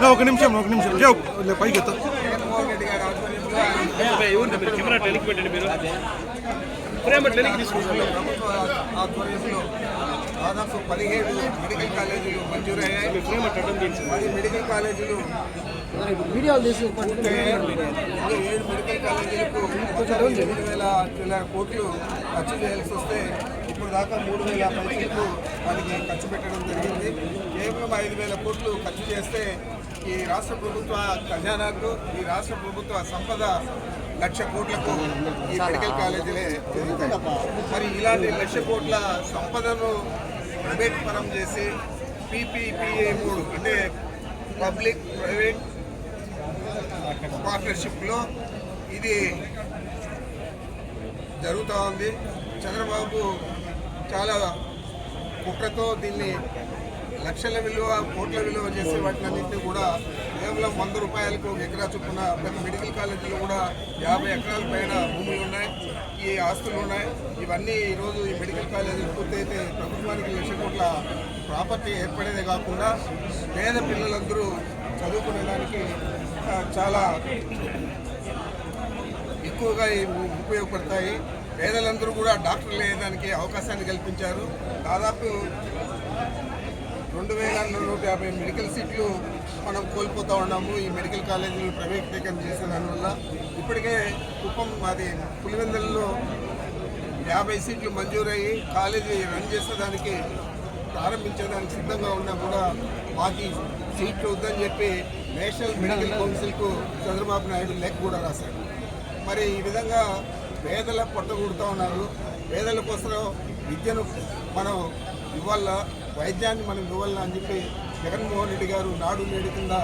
నా ఒక నిమిషం ఒక నిమిషం జో, లే, పైకి ఎత్తా కెమెరా టెలికి పెట్టండి మీరు ప్రేమ టెలికి దాదాపు పదిహేడు మెడికల్ కాలేజీలు తీసి పది మెడికల్ కాలేజీలు ఏడు మెడికల్ కాలేజీలకు ఎనిమిది వేల చిల్లర కోట్లు ఖర్చు చేయాల్సి వస్తే ఇప్పుడు దాకా మూడు వేల పైసలకు వారికి ఖర్చు పెట్టడం జరిగింది. కేవలం ఐదు వేల కోట్లు ఖర్చు చేస్తే ఈ రాష్ట్ర ప్రభుత్వ ఖజానాకు ఈ రాష్ట్ర ప్రభుత్వ సంపద లక్ష కోట్లకు ఈ మెడికల్ కాలేజీలే మరి ఇలాంటి లక్ష కోట్ల సంపదను ప్రైవేట్ పరం చేసి పీపీపీఏ మూడు అంటే పబ్లిక్ ప్రైవేట్ పార్ట్నర్షిప్లో ఇది జరుగుతూ ఉంది. చంద్రబాబు చాలా కుట్రతో దీన్ని లక్షల విలువ కోట్ల విలువ చేసే వాటినన్నింటినీ కూడా కేవలం వంద రూపాయలకు ఒక ఎకరా చొప్పున ప్రతి మెడికల్ కాలేజీలో కూడా యాభై ఎకరాల పైన భూములు ఉన్నాయి ఈ ఆస్తులు ఉన్నాయి. ఇవన్నీ ఈరోజు ఈ మెడికల్ కాలేజీలు పూర్తయితే ప్రభుత్వానికి లక్ష కోట్ల ప్రాపర్టీ ఏర్పడేదే కాకుండా పేద పిల్లలందరూ చదువుకునేదానికి దానికి చాలా ఎక్కువగా ఉపయోగపడతాయి. పేదలందరూ కూడా డాక్టర్లు అయ్యేదానికి అవకాశాన్ని కల్పించారు. దాదాపు రెండు వేల నూట యాభై మెడికల్ సీట్లు మనం కోల్పోతూ ఉన్నాము. ఈ మెడికల్ కాలేజీలు ప్రైవేటీకరణ చేసే దానివల్ల ఇప్పటికే కుప్పం మాది పులివెందులలో యాభై సీట్లు మంజూరయ్యి కాలేజీ రన్ చేసేదానికి ప్రారంభించడానికి సిద్ధంగా ఉన్నా కూడా మాకు సీట్లు వద్దని చెప్పి నేషనల్ మెడికల్ కౌన్సిల్కు చంద్రబాబు నాయుడు లెక్క కూడా రాశారు. మరి ఈ విధంగా పేదల పొట్టగొడుతూ ఉన్నారు. పేదల కోసం విద్యను మనం ఇవాళ వైద్యాన్ని మనం ఇవ్వాలని అని చెప్పి జగన్మోహన్ రెడ్డి గారు నాడు నేడు కింద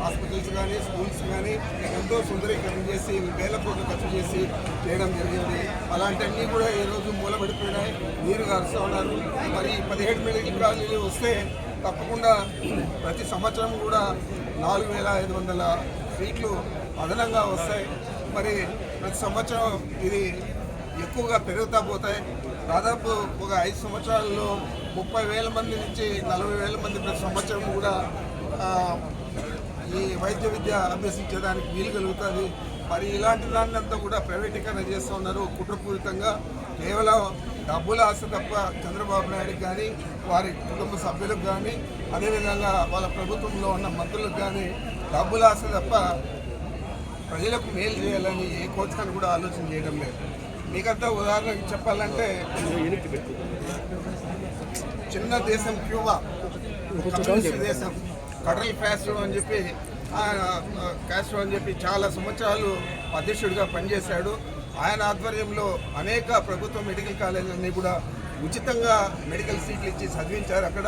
హాస్పిటల్స్ కానీ స్కూల్స్ కానీ ఎంతో సుందరీకరణ చేసి వేల కోట్లు ఖర్చు చేసి చేయడం జరిగింది. అలాంటివన్నీ కూడా ఈరోజు మూలబడిపోయినాయి నీరు కారుస్తూ ఉన్నారు. మరి పదిహేడు మెడికల్ కాలేజీలు వస్తే తప్పకుండా ప్రతి సంవత్సరం కూడా నాలుగు వేల ఐదు వందల సీట్లు అదనంగా వస్తాయి. మరి ప్రతి సంవత్సరం ఇది ఎక్కువగా పెరుగుతా పోతాయి. దాదాపు ఒక ఐదు సంవత్సరాల్లో ముప్పై వేల మంది నుంచి నలభై వేల మంది ప్రతి సంవత్సరం కూడా ఈ వైద్య విద్య అభ్యసించడానికి వీలు కలుగుతుంది. మరి ఇలాంటి దాన్ని అంతా కూడా ప్రైవేటీకరణ చేస్తూ ఉన్నారు కుట్రపూరితంగా. కేవలం డబ్బుల ఆశ తప్ప చంద్రబాబు నాయుడుకి కానీ వారి కుటుంబ సభ్యులకు కానీ అదేవిధంగా వాళ్ళ ప్రభుత్వంలో ఉన్న మంత్రులకు కానీ డబ్బుల ఆశ తప్ప ప్రజలకు మేలు చేయాలని ఏ కోరికను కూడా ఆలోచన చేయడం లేదు. మీకంతా ఉదాహరణకు చెప్పాలంటే చిన్న దేశం క్యూబా కమ్యూనిస్ట్ దేశం కడల్ క్యాస్ట్రో అని చెప్పి క్యాస్ట్రో అని చెప్పి చాలా సంవత్సరాలు అధ్యక్షుడిగా పనిచేశాడు. ఆయన ఆధ్వర్యంలో అనేక ప్రభుత్వ మెడికల్ కాలేజీలన్నీ కూడా ఉచితంగా మెడికల్ సీట్లు ఇచ్చి చదివించారు అక్కడ.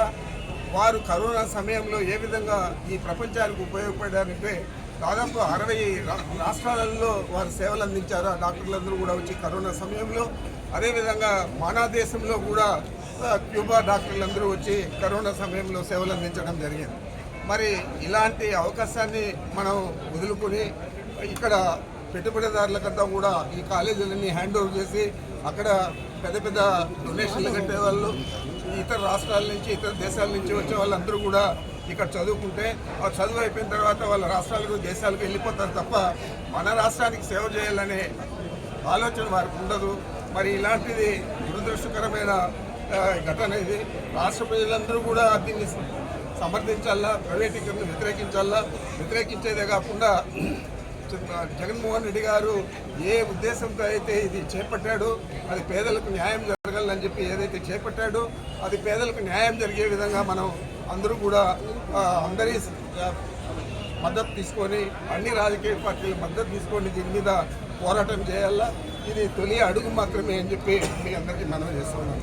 వారు కరోనా సమయంలో ఏ విధంగా ఈ ప్రపంచానికి ఉపయోగపడారంటే దాదాపు అరవై రాష్ట్రాలలో వారు సేవలు అందించారు. ఆ డాక్టర్లందరూ కూడా వచ్చి కరోనా సమయంలో అదేవిధంగా మన దేశంలో కూడా క్యూబా డాక్టర్లందరూ వచ్చి కరోనా సమయంలో సేవలు అందించడం జరిగింది. మరి ఇలాంటి అవకాశాన్ని మనం వదులుకొని ఇక్కడ పెట్టుబడిదారులకంతా కూడా ఈ కాలేజీలన్నీ హ్యాండ్ ఓవర్ చేసి అక్కడ పెద్ద పెద్ద డొనేషన్లు కట్టేవాళ్ళు ఇతర రాష్ట్రాల నుంచి ఇతర దేశాల నుంచి వచ్చే వాళ్ళందరూ కూడా ఇక్కడ చదువుకుంటే ఆ చదువు అయిపోయిన తర్వాత వాళ్ళ రాష్ట్రాలకు దేశాలకు వెళ్ళిపోతారు తప్ప మన రాష్ట్రానికి సేవ చేయాలనే ఆలోచన వారికి ఉండదు. మరి ఇలాంటిది దురదృష్టకరమైన ఘటన ఇది. రాష్ట్ర ప్రజలందరూ కూడా దీన్ని సమర్థించాలా ప్రైవేటీకరణ వ్యతిరేకించాలా? వ్యతిరేకించేదే కాకుండా జగన్మోహన్ రెడ్డి గారు ఏ ఉద్దేశంతో అయితే ఇది చేపట్టాడో అది పేదలకు న్యాయం జరగాలని చెప్పి ఏదైతే చేపట్టాడో అది పేదలకు న్యాయం జరిగే విధంగా మనం అందరూ కూడా అందరి మద్దతు తీసుకొని అన్ని రాజకీయ పార్టీలు మద్దతు తీసుకొని దీని మీద పోరాటం చేయాలా? ఇది తొలి అడుగు మాత్రమే అని చెప్పి మీ అందరికీ మనం చేస్తున్నాం